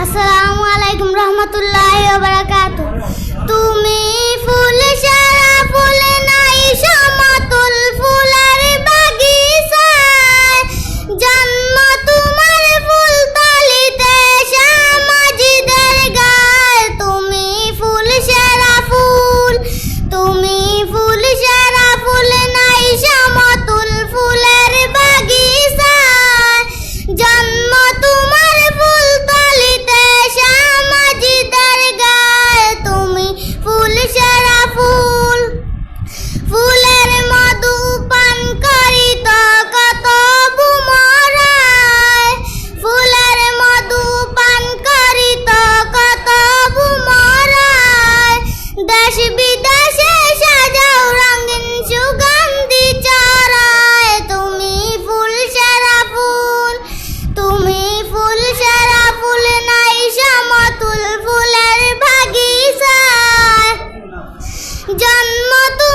আসসালামু আলাইকুম রহমতুল্লাহ তুমি moto.